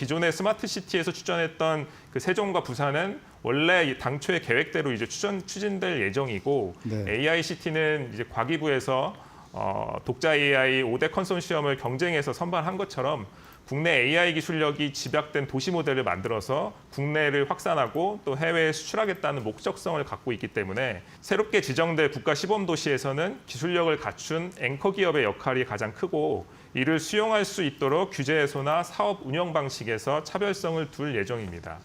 기존의 스마트 시티에서 추천했던 그 세종과 부산은 원래 이 당초의 계획대로 이제 추천 추진될 예정이고 네. AI 시티는 이제 과기부에서 어, 독자 AI 5대 컨소시엄을 경쟁해서 선발한 것처럼 국내 AI 기술력이 집약된 도시 모델을 만들어서 국내를 확산하고 또 해외에 수출하겠다는 목적성을 갖고 있기 때문에 새롭게 지정될 국가 시범 도시에서는 기술력을 갖춘 앵커 기업의 역할이 가장 크고 이를 수용할 수 있도록 규제 해소나 사업 운영 방식에서 차별성을 둘 예정입니다.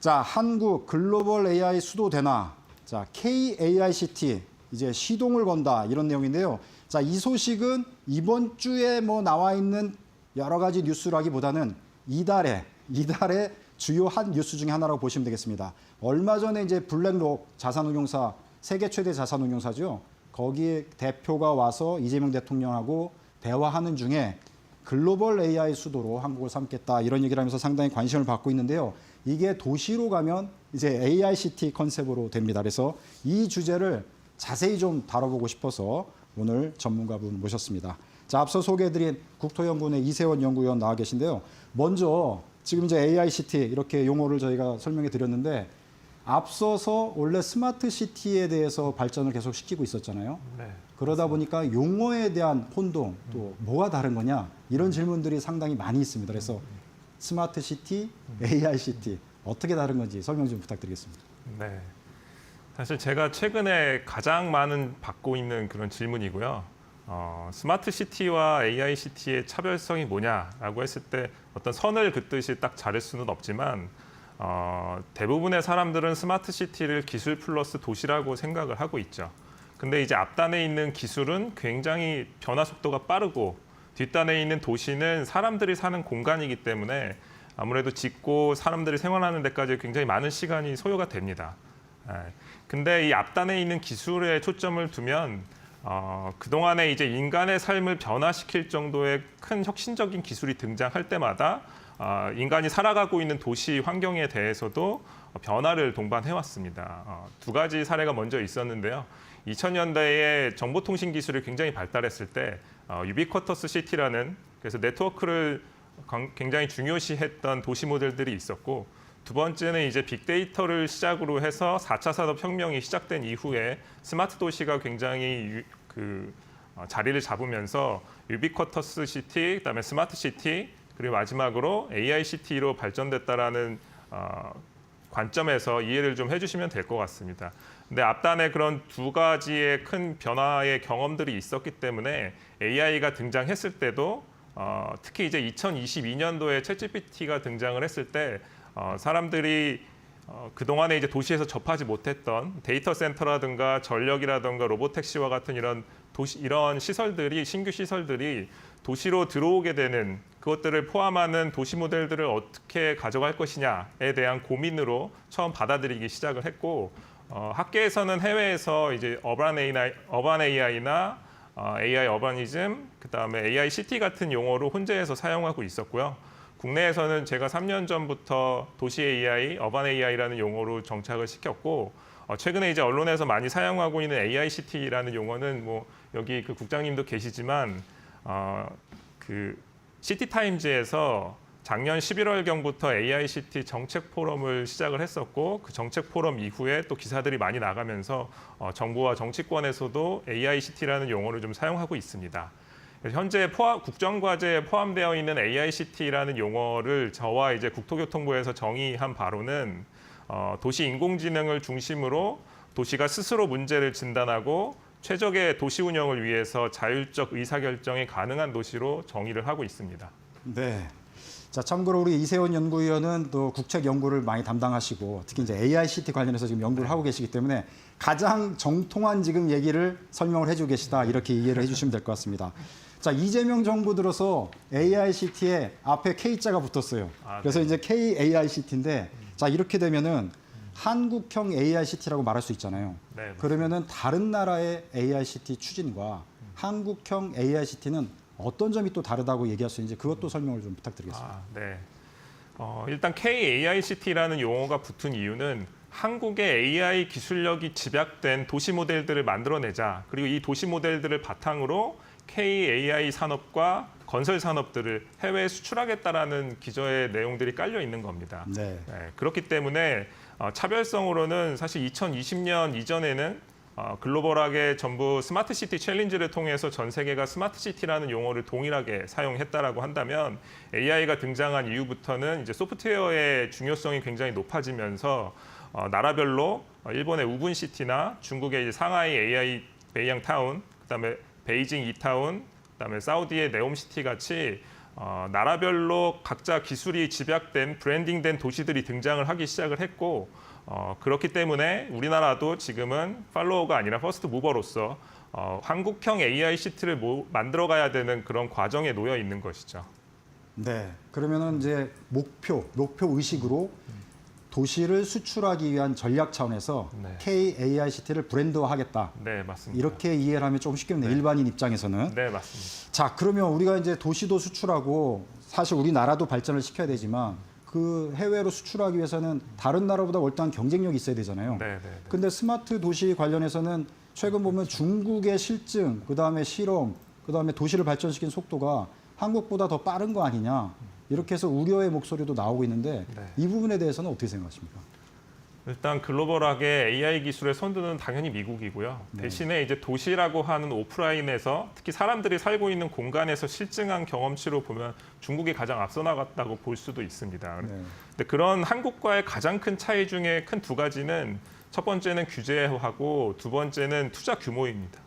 자, 한국 글로벌 AI 수도 되나? 자, KAICT 이제 시동을 건다 이런 내용인데요. 자, 이 소식은 이번 주에 뭐 나와 있는 여러 가지 뉴스라기보다는 이달에 이달의 주요 한 뉴스 중에 하나라고 보시면 되겠습니다. 얼마 전에 이제 블랙록 자산운용사 세계 최대 자산운용사죠. 거기에 대표가 와서 이재명 대통령하고 대화하는 중에 글로벌 AI 수도로 한국을 삼겠다 이런 얘기를 하면서 상당히 관심을 받고 있는데요. 이게 도시로 가면 이제 AI 시티 컨셉으로 됩니다. 그래서 이 주제를 자세히 좀 다뤄보고 싶어서 오늘 전문가분 모셨습니다. 자, 앞서 소개해드린 국토연구원의 이세원 연구위원 나와 계신데요. 먼저 지금 이제 AI 시티 이렇게 용어를 저희가 설명해 드렸는데 앞서서 원래 스마트 시티에 대해서 발전을 계속 시키고 있었잖아요. 네. 그러다 보니까 용어에 대한 혼동 또 뭐가 다른 거냐 이런 질문들이 상당히 많이 있습니다. 그래서 스마트 시티, AI 시티 어떻게 다른 건지 설명 좀 부탁드리겠습니다. 네. 사실 제가 최근에 가장 많은 받고 있는 그런 질문이고요. 어, 스마트 시티와 AI 시티의 차별성이 뭐냐라고 했을 때 어떤 선을 긋듯이 딱 자를 수는 없지만 어, 대부분의 사람들은 스마트 시티를 기술 플러스 도시라고 생각을 하고 있죠. 근데 이제 앞단에 있는 기술은 굉장히 변화 속도가 빠르고 뒷단에 있는 도시는 사람들이 사는 공간이기 때문에 아무래도 짓고 사람들이 생활하는 데까지 굉장히 많은 시간이 소요가 됩니다. 예. 근데 이 앞단에 있는 기술에 초점을 두면 어, 그동안에 이제 인간의 삶을 변화시킬 정도의 큰 혁신적인 기술이 등장할 때마다 어, 인간이 살아가고 있는 도시 환경에 대해서도 변화를 동반해 왔습니다. 어, 두 가지 사례가 먼저 있었는데요. 2000년대에 정보통신 기술이 굉장히 발달했을 때 어, 유비쿼터스 시티라는 그래서 네트워크를 강- 굉장히 중요시했던 도시 모델들이 있었고 두 번째는 이제 빅데이터를 시작으로 해서 4차 산업혁명이 시작된 이후에 스마트 도시가 굉장히 유- 그 어, 자리를 잡으면서 유비쿼터스 시티, 그다음에 스마트 시티, 그리고 마지막으로 AI 시티로 발전됐다라는 어, 관점에서 이해를 좀 해주시면 될 것 같습니다. 근데 앞단에 그런 두 가지의 큰 변화의 경험들이 있었기 때문에 AI가 등장했을 때도 어, 특히 이제 2022년도에 챗GPT가 등장을 했을 때 어, 사람들이 어, 그동안에 이제 도시에서 접하지 못했던 데이터 센터라든가 전력이라든가 로보택시와 같은 이런 도시 이런 시설들이 신규 시설들이 도시로 들어오게 되는 그것들을 포함하는 도시 모델들을 어떻게 가져갈 것이냐에 대한 고민으로 처음 받아들이기 시작을 했고 어, 학계에서는 해외에서 이제 어반 AI, 어반 AI나 어, AI 어바니즘, 그다음에 AI 시티 같은 용어로 혼재해서 사용하고 있었고요. 국내에서는 제가 3년 전부터 도시 AI, 어반 AI라는 용어로 정착을 시켰고 어, 최근에 이제 언론에서 많이 사용하고 있는 AI 시티라는 용어는 뭐 여기 그 국장님도 계시지만 어, 그 시티 타임즈에서 작년 11월경부터 AI 시티 정책 포럼을 시작을 했었고 그 정책 포럼 이후에 또 기사들이 많이 나가면서 어, 정부와 정치권에서도 AI 시티라는 용어를 좀 사용하고 있습니다. 현재 포함, 국정과제에 포함되어 있는 AICT라는 용어를 저와 이제 국토교통부에서 정의한 바로는 어, 도시 인공지능을 중심으로 도시가 스스로 문제를 진단하고 최적의 도시 운영을 위해서 자율적 의사결정이 가능한 도시로 정의를 하고 있습니다. 네. 자, 참고로 우리 이세원 연구위원은 또 국책 연구를 많이 담당하시고 특히 이제 AI 시티 관련해서 지금 연구를 하고 계시기 때문에 가장 정통한 지금 얘기를 설명을 해주고 계시다 이렇게 이해를 해주시면 될 것 같습니다. 자, 이재명 정부 들어서 AI 시티에 앞에 K자가 붙었어요. 아, 그래서 이제 KAI 시티인데 자, 이렇게 되면은 한국형 AI 시티라고 말할 수 있잖아요. 네, 그러면은 다른 나라의 AI 시티 추진과 한국형 AI 시티는 어떤 점이 또 다르다고 얘기할 수 있는지 그것도 설명을 좀 부탁드리겠습니다. 아, 네. 어, 일단 KAICT라는 용어가 붙은 이유는 한국의 AI 기술력이 집약된 도시 모델들을 만들어내자 그리고 이 도시 모델들을 바탕으로 KAI 산업과 건설 산업들을 해외에 수출하겠다라는 기저의 내용들이 깔려 있는 겁니다. 네. 네, 그렇기 때문에 어, 차별성으로는 사실 2020년 이전에는 어, 글로벌하게 전부 스마트 시티 챌린지를 통해서 전 세계가 스마트 시티라는 용어를 동일하게 사용했다라고 한다면 AI가 등장한 이후부터는 이제 소프트웨어의 중요성이 굉장히 높아지면서 어, 나라별로 어, 일본의 우분 시티나 중국의 상하이 AI 베이양 타운, 그다음에 베이징 이타운, 그다음에 사우디의 네옴 시티 같이 어, 나라별로 각자 기술이 집약된 브랜딩된 도시들이 등장을 하기 시작을 했고 어, 그렇기 때문에 우리나라도 지금은 팔로워가 아니라 퍼스트 무버로서 어, 한국형 AI 시티를 모, 만들어가야 되는 그런 과정에 놓여 있는 것이죠. 네. 그러면은 이제 목표, 목표 의식으로 도시를 수출하기 위한 전략 차원에서 네. KAICT를 브랜드화하겠다. 네, 맞습니다. 이렇게 이해를 하면 조금 쉽겠네요. 일반인 입장에서는. 네, 맞습니다. 자, 그러면 우리가 이제 도시도 수출하고 사실 우리나라도 발전을 시켜야 되지만 그 해외로 수출하기 위해서는 다른 나라보다 월등한 경쟁력이 있어야 되잖아요. 네, 네, 네. 근데 스마트 도시 관련해서는 최근 보면 중국의 실증, 그다음에 실험, 그다음에 도시를 발전시킨 속도가 한국보다 더 빠른 거 아니냐. 이렇게 해서 우려의 목소리도 나오고 있는데 네. 이 부분에 대해서는 어떻게 생각하십니까? 일단 글로벌하게 AI 기술의 선두는 당연히 미국이고요. 네. 대신에 이제 도시라고 하는 오프라인에서 특히 사람들이 살고 있는 공간에서 실증한 경험치로 보면 중국이 가장 앞서 나갔다고 볼 수도 있습니다. 네. 근데 그런 한국과의 가장 큰 차이 중에 큰 두 가지는 첫 번째는 규제하고 두 번째는 투자 규모입니다.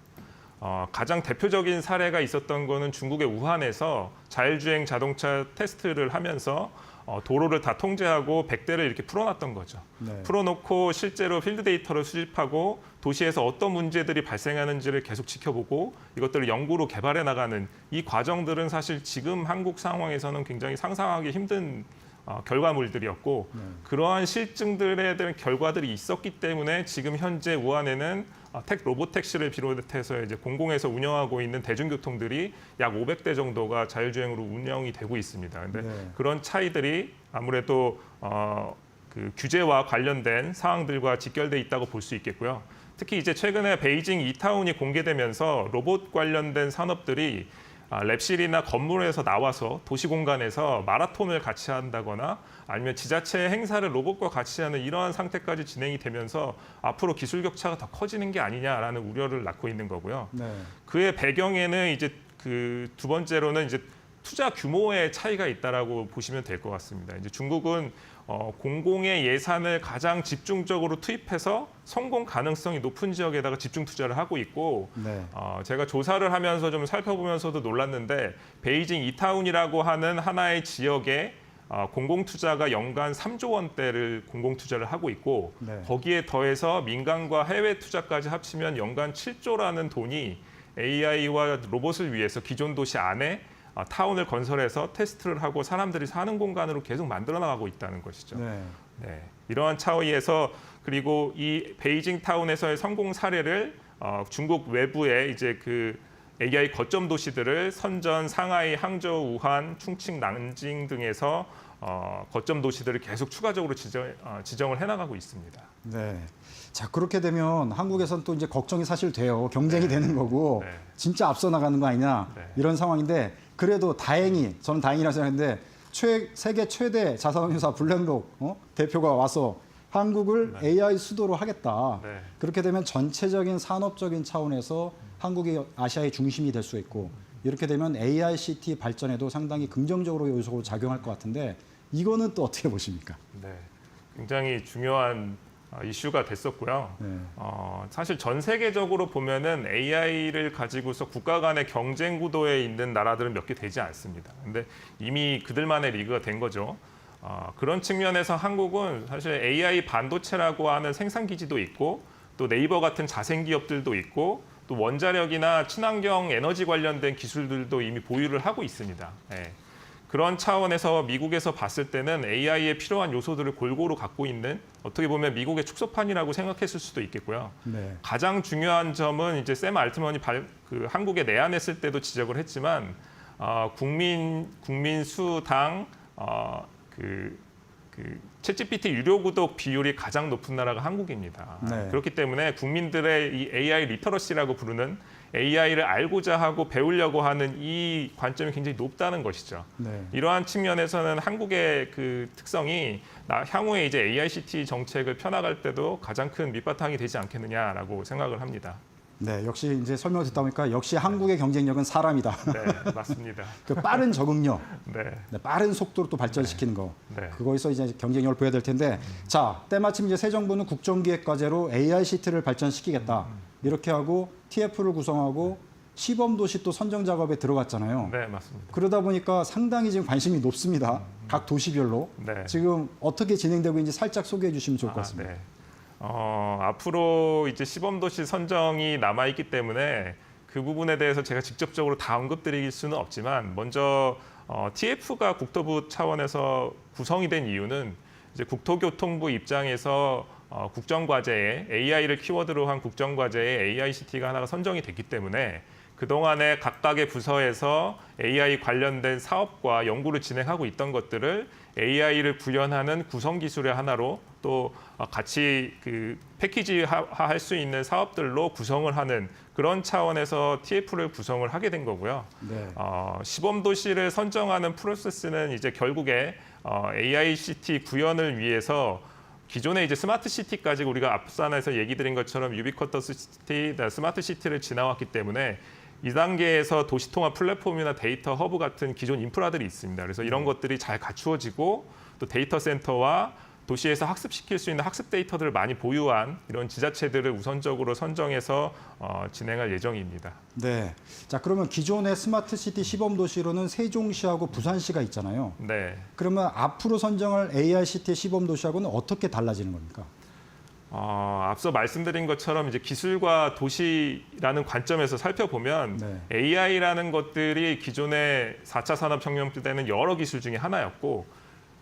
어, 가장 대표적인 사례가 있었던 거는 중국의 우한에서 자율주행 자동차 테스트를 하면서 어, 도로를 다 통제하고 100대를 이렇게 풀어놨던 거죠. 네. 풀어놓고 실제로 필드 데이터를 수집하고 도시에서 어떤 문제들이 발생하는지를 계속 지켜보고 이것들을 연구로 개발해 나가는 이 과정들은 사실 지금 한국 상황에서는 굉장히 상상하기 힘든 어, 결과물들이었고 네. 그러한 실증들에 대한 결과들이 있었기 때문에 지금 현재 우한에는 어, 택 로봇 택시를 비롯해서 이제 공공에서 운영하고 있는 대중교통들이 약 500대 정도가 자율주행으로 운영이 되고 있습니다. 근데 네. 그런 차이들이 아무래도 어, 그 규제와 관련된 사항들과 직결돼 있다고 볼 수 있겠고요. 특히 이제 최근에 베이징 이타운이 공개되면서 로봇 관련된 산업들이 아, 랩실이나 건물에서 나와서 도시 공간에서 마라톤을 같이 한다거나 아니면 지자체 행사를 로봇과 같이 하는 이러한 상태까지 진행이 되면서 앞으로 기술 격차가 더 커지는 게 아니냐라는 우려를 낳고 있는 거고요. 네. 그의 배경에는 이제 그 두 번째로는 이제 투자 규모의 차이가 있다라고 보시면 될 것 같습니다. 이제 중국은 어, 공공의 예산을 가장 집중적으로 투입해서 성공 가능성이 높은 지역에다가 집중 투자를 하고 있고 네. 어, 제가 조사를 하면서 좀 살펴보면서도 놀랐는데 베이징 이타운이라고 하는 하나의 지역에 어, 공공 투자가 연간 3조 원대를 공공 투자를 하고 있고 네. 거기에 더해서 민간과 해외 투자까지 합치면 연간 7조라는 돈이 AI와 로봇을 위해서 기존 도시 안에 어, 타운을 건설해서 테스트를 하고 사람들이 사는 공간으로 계속 만들어 나가고 있다는 것이죠. 네. 네, 이러한 차이에서 그리고 이 베이징 타운에서의 성공 사례를 어, 중국 외부의 이제 그 AI 거점 도시들을 선전, 상하이, 항저우, 우한, 충칭, 난징 등에서 어, 거점 도시들을 계속 추가적으로 지정, 어, 지정을 해나가고 있습니다. 네. 자 그렇게 되면 한국에선 또 이제 걱정이 사실 돼요. 경쟁이 되는 거고 네. 진짜 앞서 나가는 거 아니냐 네. 이런 상황인데 그래도 다행히 저는 다행이라고 생각하는데 최, 세계 최대 자산운용사 블랙록 어? 대표가 와서 한국을 AI 수도로 하겠다. 네. 그렇게 되면 전체적인 산업적인 차원에서 한국이 아시아의 중심이 될 수 있고 이렇게 되면 AICT 발전에도 상당히 긍정적으로 요소로 작용할 것 같은데 이거는 또 어떻게 보십니까? 네, 굉장히 중요한 어, 이슈가 됐었고요. 네. 어, 사실 전 세계적으로 보면은 AI를 가지고서 국가 간의 경쟁 구도에 있는 나라들은 몇 개 되지 않습니다. 근데 이미 그들만의 리그가 된 거죠. 어, 그런 측면에서 한국은 사실 AI 반도체라고 하는 생산 기지도 있고 또 네이버 같은 자생 기업들도 있고 또 원자력이나 친환경 에너지 관련된 기술들도 이미 보유를 하고 있습니다. 예. 그런 차원에서 미국에서 봤을 때는 AI에 필요한 요소들을 골고루 갖고 있는 어떻게 보면 미국의 축소판이라고 생각했을 수도 있겠고요. 네. 가장 중요한 점은 이제 샘 알트먼이 발, 그 한국에 내한했을 때도 지적을 했지만 어, 국민 국민 수당 어, 그 그 챗GPT 유료 구독 비율이 가장 높은 나라가 한국입니다. 네. 그렇기 때문에 국민들의 이 AI 리터러시라고 부르는 AI를 알고자 하고 배우려고 하는 이 관점이 굉장히 높다는 것이죠. 네. 이러한 측면에서는 한국의 그 특성이 나- 향후에 이제 AICT 정책을 펴나갈 때도 가장 큰 밑바탕이 되지 않겠느냐라고 생각을 합니다. 네, 역시 이제 설명을 듣다 보니까 역시 한국의 경쟁력은 사람이다. 네, 맞습니다. 그 빠른 적응력, 네, 네, 빠른 속도로 또 발전시키는 거. 네. 그거에서 이제 경쟁력을 보여야 될 텐데, 자 때마침 이제 새 정부는 국정기획과제로 AI 시트를 발전시키겠다 이렇게 하고 TF를 구성하고 시범 도시 또 선정 작업에 들어갔잖아요. 네, 맞습니다. 그러다 보니까 상당히 지금 관심이 높습니다. 각 도시별로 네. 지금 어떻게 진행되고 있는지 살짝 소개해 주시면 좋을 것 아, 같습니다. 네. 어, 앞으로 이제 시범 도시 선정이 남아 있기 때문에 그 부분에 대해서 제가 직접적으로 다 언급드릴 수는 없지만 먼저 어, TF가 국토부 차원에서 구성이 된 이유는 이제 국토교통부 입장에서 어, 국정과제에 AI를 키워드로 한 국정과제에 AICT가 하나가 선정이 됐기 때문에 그동안에 각각의 부서에서 AI 관련된 사업과 연구를 진행하고 있던 것들을 AI를 구현하는 구성 기술의 하나로 또 어, 같이 그 패키지화할 수 있는 사업들로 구성을 하는 그런 차원에서 TF를 구성을 하게 된 거고요. 네. 어, 시범 도시를 선정하는 프로세스는 이제 결국에 어, AICT 구현을 위해서 기존의 이제 스마트 시티까지 우리가 앞산에서 얘기 드린 것처럼 유비쿼터스 시티, 스마트 시티를 지나왔기 때문에 이 단계에서 도시통합 플랫폼이나 데이터 허브 같은 기존 인프라들이 있습니다. 그래서 이런 것들이 잘 갖추어지고 또 데이터 센터와 도시에서 학습시킬 수 있는 학습 데이터들을 많이 보유한 이런 지자체들을 우선적으로 선정해서 어, 진행할 예정입니다. 네. 자 그러면 기존의 스마트 시티 시범 도시로는 세종시하고 부산시가 있잖아요. 네. 그러면 앞으로 선정할 AI 시티 시범 도시하고는 어떻게 달라지는 겁니까? 어, 앞서 말씀드린 것처럼 이제 기술과 도시라는 관점에서 살펴보면 네. AI라는 것들이 기존의 4차 산업혁명 때는 여러 기술 중에 하나였고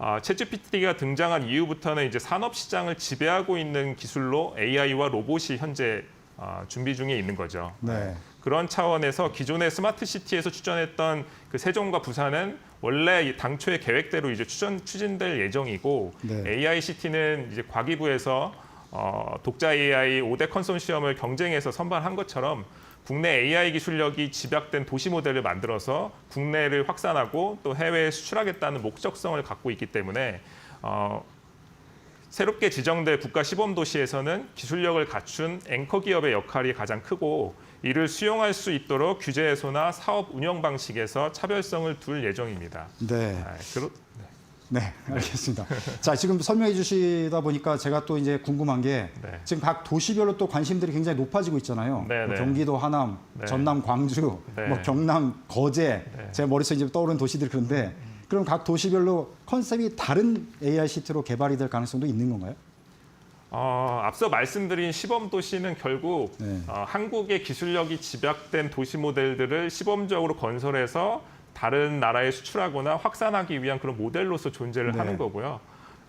아, 챗GPT가 등장한 이후부터는 이제 산업 시장을 지배하고 있는 기술로 AI와 로봇이 현재 아, 준비 중에 있는 거죠. 네. 그런 차원에서 기존의 스마트 시티에서 추천했던 그 세종과 부산은 원래 이 당초의 계획대로 이제 추천 추진될 예정이고 네. AI 시티는 이제 과기부에서 어, 독자 AI 5대 컨소시엄을 경쟁해서 선발한 것처럼 국내 AI 기술력이 집약된 도시 모델을 만들어서 국내를 확산하고 또 해외에 수출하겠다는 목적성을 갖고 있기 때문에 어, 새롭게 지정될 국가 시범 도시에서는 기술력을 갖춘 앵커 기업의 역할이 가장 크고 이를 수용할 수 있도록 규제 해소나 사업 운영 방식에서 차별성을 둘 예정입니다. 네. 아, 그러, 네, 알겠습니다. 자, 지금 설명해 주시다 보니까 제가 또 이제 궁금한 게 네. 지금 각 도시별로 또 관심들이 굉장히 높아지고 있잖아요. 네, 뭐 네. 경기도 하남, 네. 전남 광주, 네. 뭐 경남 거제, 네. 제 머릿속에 이제 떠오르는 도시들 그런데 그럼 각 도시별로 컨셉이 다른 AI 시트로 개발이 될 가능성도 있는 건가요? 어, 앞서 말씀드린 시범 도시는 결국 네. 어, 한국의 기술력이 집약된 도시 모델들을 시범적으로 건설해서 다른 나라에 수출하거나 확산하기 위한 그런 모델로서 존재를 네. 하는 거고요.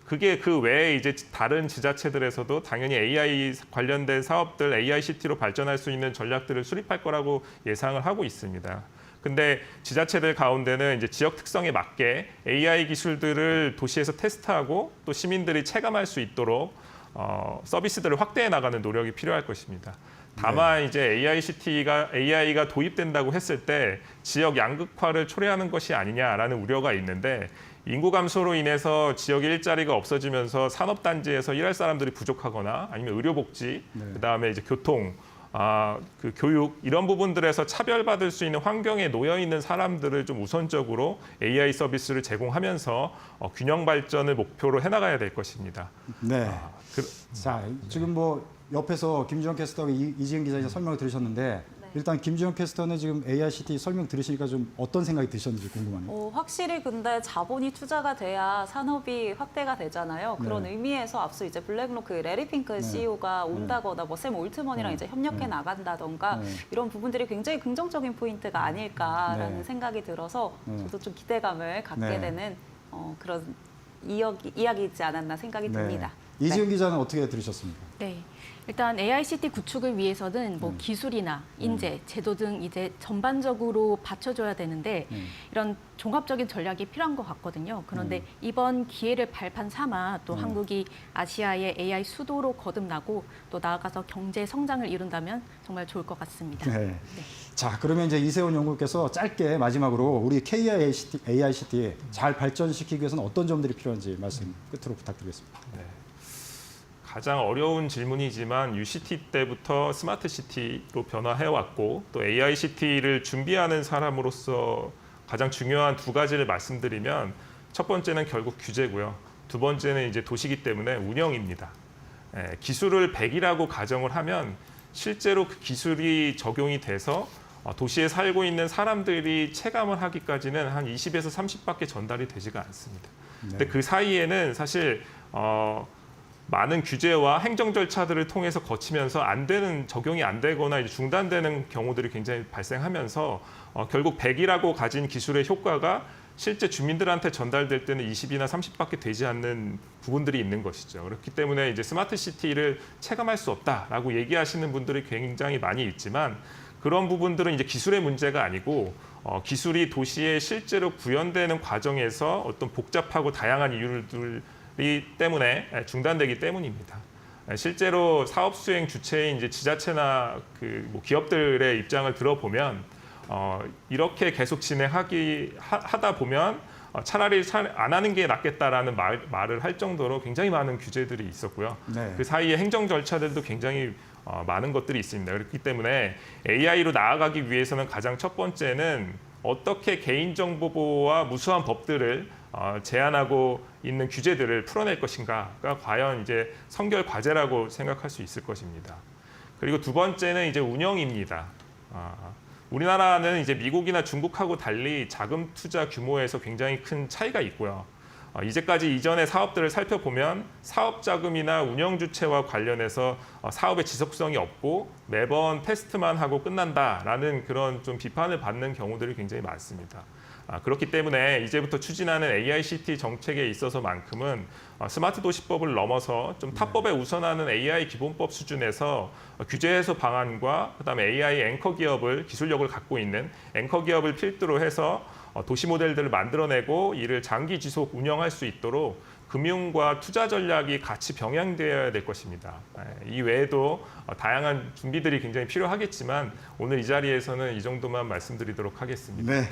그게 그 외에 이제 다른 지자체들에서도 당연히 AI 관련된 사업들 AICT로 발전할 수 있는 전략들을 수립할 거라고 예상을 하고 있습니다. 근데 지자체들 가운데는 이제 지역 특성에 맞게 AI 기술들을 도시에서 테스트하고 또 시민들이 체감할 수 있도록 어, 서비스들을 확대해 나가는 노력이 필요할 것입니다. 다만 이제 AICT가 AI가 도입된다고 했을 때 지역 양극화를 초래하는 것이 아니냐라는 우려가 있는데 인구 감소로 인해서 지역 일자리가 없어지면서 산업 단지에서 일할 사람들이 부족하거나 아니면 의료 복지, 네. 그다음에 이제 교통, 아, 그 교육 이런 부분들에서 차별받을 수 있는 환경에 놓여 있는 사람들을 좀 우선적으로 AI 서비스를 제공하면서 어, 균형 발전을 목표로 해나가야 될 것입니다. 네. 아, 그, 자, 지금 뭐 옆에서 김주영 캐스터가 이- 이지은 기자 이제 설명을 들으셨는데 일단 김주영 캐스터는 지금 AI 시티 설명 들으시니까 좀 어떤 생각이 드셨는지 궁금하네요. 어, 확실히 근데 자본이 투자가 돼야 산업이 확대가 되잖아요. 그런 네. 의미에서 앞서 이제 블랙로크 레리 핑크 네. CEO가 온다거나 뭐 샘 올트먼이랑 네. 이제 협력해 네. 나간다던가 네. 이런 부분들이 굉장히 긍정적인 포인트가 아닐까라는 네. 생각이 들어서 네. 저도 좀 기대감을 갖게 네. 되는 어, 그런 이야기, 이야기이지 않았나 생각이 네. 듭니다. 이지은 기자는 어떻게 들으셨습니까? 네. 일단 AICT 구축을 위해서는 음. 뭐 기술이나 인재, 제도 등 이제 전반적으로 받쳐줘야 되는데 음. 이런 종합적인 전략이 필요한 것 같거든요. 그런데 음. 이번 기회를 발판 삼아 또 한국이 아시아의 AI 수도로 거듭나고 또 나아가서 경제 성장을 이룬다면 정말 좋을 것 같습니다. 네. 자, 그러면 이제 이세훈 연구께서 짧게 마지막으로 우리 KICT, AICT 잘 발전시키기 위해서는 어떤 점들이 필요한지 말씀 끝으로 부탁드리겠습니다. 가장 어려운 질문이지만 UCT 때부터 스마트 시티로 변화해 왔고 또 AI 시티를 준비하는 사람으로서 가장 중요한 두 가지를 말씀드리면 첫 번째는 결국 규제고요. 두 번째는 이제 도시기 때문에 운영입니다. 예, 기술을 100이라고 가정을 하면 실제로 그 기술이 적용이 돼서 어, 도시에 살고 있는 사람들이 체감을 하기까지는 한 20에서 30밖에 전달이 되지가 않습니다. 근데 그 사이에는 사실 어, 많은 규제와 행정 절차들을 통해서 거치면서 안 되는 적용이 안 되거나 이제 중단되는 경우들이 굉장히 발생하면서 어, 결국 100이라고 가진 기술의 효과가 실제 주민들한테 전달될 때는 20이나 30밖에 되지 않는 부분들이 있는 것이죠. 그렇기 때문에 이제 스마트 시티를 체감할 수 없다라고 얘기하시는 분들이 굉장히 많이 있지만 그런 부분들은 이제 기술의 문제가 아니고 어, 기술이 도시에 실제로 구현되는 과정에서 어떤 복잡하고 다양한 이유들 이 때문에 예, 중단되기 때문입니다. 예, 실제로 사업 수행 주체인 이제 지자체나 그 뭐 기업들의 입장을 들어보면 어, 이렇게 계속 진행하기 하, 하다 보면 어, 차라리 차- 안 하는 게 낫겠다라는 말, 말을 할 정도로 굉장히 많은 규제들이 있었고요. 네. 그 사이에 행정 절차들도 굉장히 어, 많은 것들이 있습니다. 그렇기 때문에 AI로 나아가기 위해서는 가장 첫 번째는 어떻게 개인정보 보호와 무수한 법들을 어, 제한하고 있는 규제들을 풀어낼 것인가가 과연 이제 선결 과제라고 생각할 수 있을 것입니다. 그리고 두 번째는 이제 운영입니다. 아, 우리나라는 이제 미국이나 중국하고 달리 자금 투자 규모에서 굉장히 큰 차이가 있고요. 어, 이제까지 이전의 사업들을 살펴보면 사업 자금이나 운영 주체와 관련해서 어, 사업의 지속성이 없고 매번 테스트만 하고 끝난다라는 그런 좀 비판을 받는 경우들이 굉장히 많습니다. 아, 그렇기 때문에 이제부터 추진하는 AICT 정책에 있어서만큼은 어, 스마트 도시법을 넘어서 좀 타법에 우선하는 AI 기본법 수준에서 어, 규제 해소 방안과 그다음에 AI 앵커 기업을 기술력을 갖고 있는 앵커 기업을 필두로 해서 어, 도시 모델들을 만들어내고 이를 장기 지속 운영할 수 있도록 금융과 투자 전략이 같이 병행되어야 될 것입니다. 예, 이 외에도 어, 다양한 준비들이 굉장히 필요하겠지만 오늘 이 자리에서는 이 정도만 말씀드리도록 하겠습니다. 네.